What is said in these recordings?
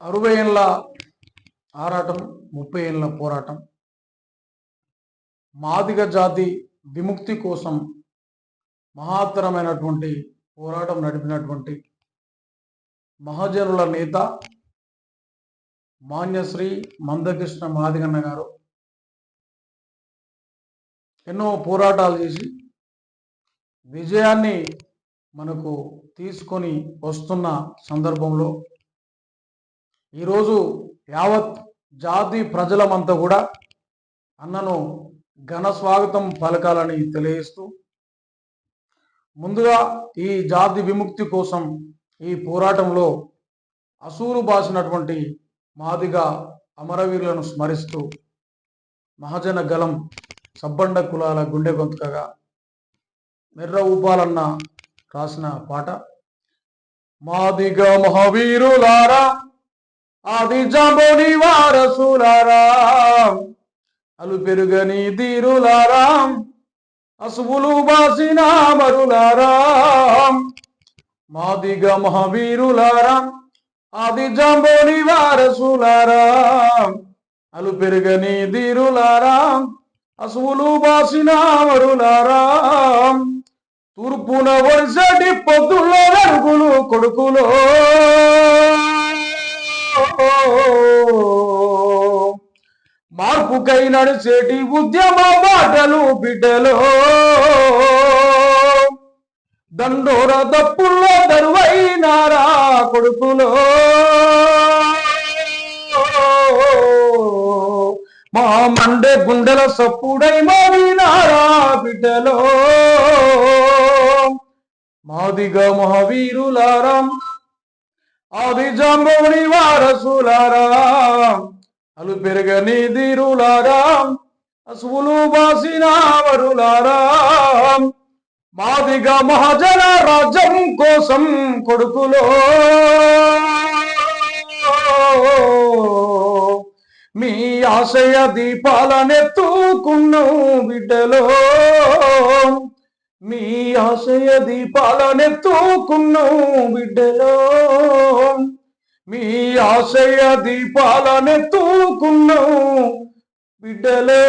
అరవై ఏళ్ళ ఆరాటం ముప్పై ఏళ్ళ పోరాటం. మాదిగ జాతి విముక్తి కోసం మహత్తరమైనటువంటి పోరాటం నడిపినటువంటి మహాజనుల నేత మాన్యశ్రీ మందకృష్ణ మాదిగన్న గారు ఎన్నో పోరాటాలు చేసి విజయాన్ని మనకు తీసుకొని వస్తున్న సందర్భంలో ఈరోజు యావత్ జాతి ప్రజలమంతా కూడా అన్నను ఘన స్వాగతం పలకాలని తెలియజేస్తూ ముందుగా ఈ జాతి విముక్తి కోసం ఈ పోరాటంలో అసూలు బాసినటువంటి మాదిగా అమరవీరులను స్మరిస్తూ మహాజన గలం సబ్బండ కులాల గుండె గొంతుకగా మెర్ర ఊపాలన్న రాసిన పాట మాదిగ మహావీరులారా ఆది జాంబోని వారసులారాం అలు పెరుగని తీరులారాం అసువులు బాసిన మరులారాం మాదిగ మహావీరులారా ఆది జాంబోని వారసులారాం అలు పెరుగని తీరులారాం అసువులు బాసిన మరులారాం తూర్పున వరుసటి పొద్దుల్లో నరుగులు కొడుకులో మార్పుకై నడిచేటి ఉద్యమ బాటలు బిడ్డలో. దండోర దప్పుల్లో దరువైనారా కొడుకులో. మా మండే గుండెల సప్పుడై మారినారా బిడ్డలో. మాదిగా మహావీరులారా ఆది జాంబవుని వారసులారా అలు పెరగని దీరులారా అసువులు బాసిన వరులారా మాదిగా మహాజన రాజ్యం కోసం కొడుకులో. మీ ఆశయ దీపాలనెత్తుకున్నాం బిడ్డలో. మీ ఆశయ దీపాలనెత్తుకున్నాం బిడ్డలో. మీ ఆశయ దీపాలనెత్తుకున్నాం బిడ్డలో.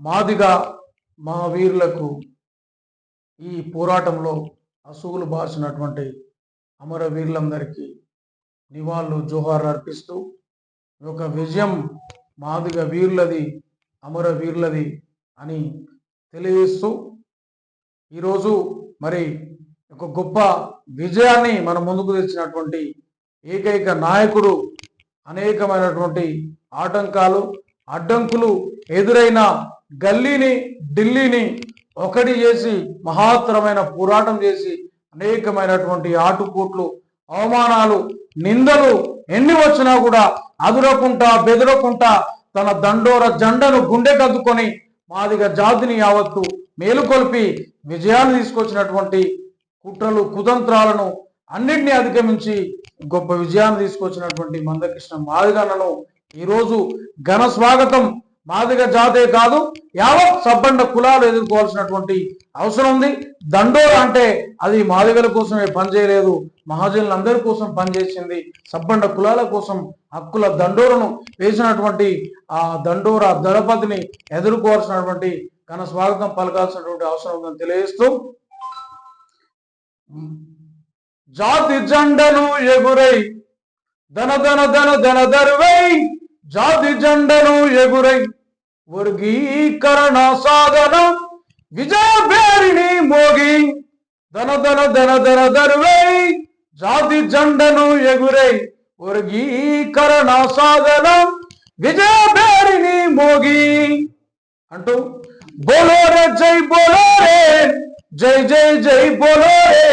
మాదిగా మా వీరులకు ఈ పోరాటంలో అసువులు బాసినటువంటి అమర వీరులందరికీ నివాళులు జోహార్ అర్పిస్తూ ఒక విజయం మాదిగా వీరులది అమర వీరులది అని తెలియజేస్తూ ఈరోజు మరి ఒక గొప్ప విజయాన్ని మన ముందుకు తెచ్చినటువంటి ఏకైక నాయకుడు అనేకమైనటువంటి ఆటంకాలు అడ్డంకులు ఎదురైన గల్లీని ఢిల్లీని ఒకటి చేసి మహత్తరమైన పోరాటం చేసి అనేకమైనటువంటి ఆటుపోట్లు అవమానాలు నిందలు ఎన్ని వచ్చినా కూడా అదురకుంటా బెదరకుండా తన దండోర జెండను గుండె కద్దుకొని మాదిగ జాతిని యావత్తు మేలుకొల్పి విజయాన్ని తీసుకొచ్చినటువంటి కుట్రలు కుతంత్రాలను అన్నింటినీ అధిగమించి గొప్ప విజయాన్ని తీసుకొచ్చినటువంటి మందకృష్ణ మాదిగన్నను ఈరోజు ఘన స్వాగతం. మాదిగ జాతే కాదు యావత్ సబ్బండ కులాలు ఎదుర్కోవాల్సినటువంటి అవసరం ఉంది. దండోర అంటే అది మాదిగల కోసమే పనిచేయలేదు. మహాజనులందరి కోసం పనిచేసింది సబ్బండ కులాల కోసం హక్కుల దండోరను వేసినటువంటి ఆ దండోర దళపతిని ఎదుర్కోవాల్సినటువంటి ఘన స్వాగతం పలకాల్సినటువంటి అవసరం ఉందని తెలియజేస్తూ జాతి జెండను ఎగురై ధన ధన ధన ధన ధరువై జాతి జెండను ఎగురై వర్గీకరణ సాధన విజయ పేరిని మోగి ధన ధన ధన ధన ధరువై జాతి జెండను ఎగురై వర్గీకరణ సాధన విజయ పేరిని మోగి. అంటూ బోలో రే జై బోలో రే జై జై జై బోలోరే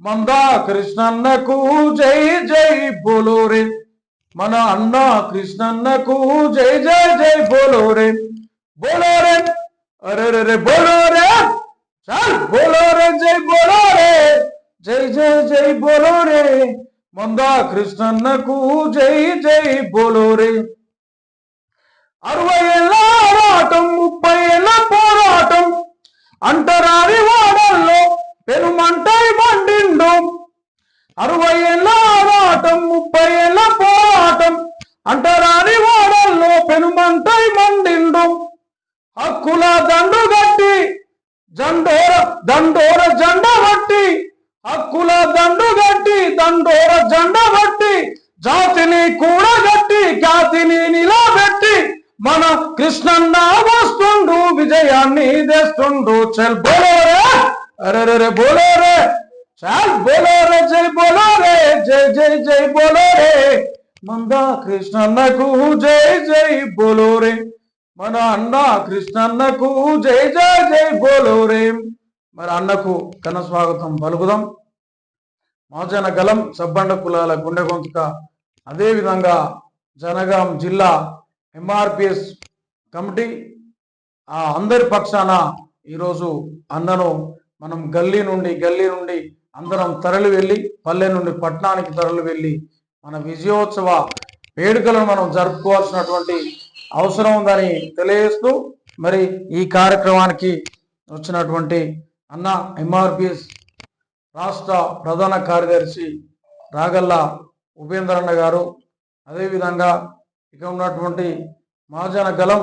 మందా కృష్ణన్నకు జై జై బోలోరే మన అన్న కృష్ణన్నకు జై జై జై బోలోరే బోలోరే అరే రే రే బోలోరే చాల్ బోలోరే జై బోలోరే జై జై జై బోలోరే మందా కృష్ణన్నకు జై జై బోలోరే అరవై ఏళ్ళ పోరాటం జెండా దండు కట్టి జండోర దండోర జెండా బట్టి హక్కుల దండు కట్టి దండోర జెండా బట్టి జాతిని కూడా కూడగట్టి జాతిని నిలబెట్టి మన కృష్ణన్న వస్తుండు విజయాన్ని తెస్తుండు. చల్ బోలోరే అరే రే బోలోరే చల్ బోలోరే జై బోలోరే జై జై జై బోలోరే మంద కృష్ణన్నకు జై జై బోలోరే మన అన్న కృష్ణన్నకు జై జై జై బోలోరే మరి అన్నకు ఘన స్వాగతం పలుకుదాం. మాజన గలం సబ్బండ కులాల గుండె గొంతుక. అదేవిధంగా జనగాం జిల్లా ఎంఆర్పిఎస్ కమిటీ ఆ అందరి పక్షాన ఈరోజు అన్నను మనం గల్లీ నుండి గల్లీ నుండి అందరం తరలి వెళ్ళి పల్లె నుండి పట్టణానికి తరలి వెళ్ళి మన విజయోత్సవ వేడుకలను మనం జరుపుకోవాల్సినటువంటి అవసరం ఉందని తెలియజేస్తూ మరి ఈ కార్యక్రమానికి వచ్చినటువంటి అన్న ఎంఆర్పిఎస్ రాష్ట్ర ప్రధాన కార్యదర్శి రాగల్ల ఉపేంద్రన్న గారు అదేవిధంగా ఇక ఉన్నటువంటి మహాజన గలం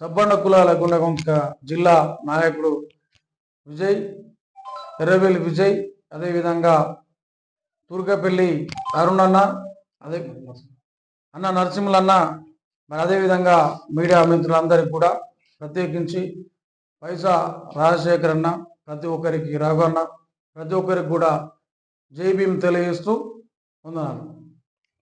సబ్బండ కులాల గుండగుంక జిల్లా నాయకుడు విజయ్ ఎర్రవెల్లి విజయ్ అదేవిధంగా తూర్కపల్లి అరుణన్న అన్న అదే అన్న నరసింహులన్న మరి అదేవిధంగా మీడియా మిత్రులందరికీ కూడా ప్రత్యేకించి పైసా రాజశేఖర్ అన్న ప్రతి ఒక్కరికి రఘు అన్న ప్రతి ఒక్కరికి కూడా జై భీమ్ తెలియజేస్తూ వందనాలు.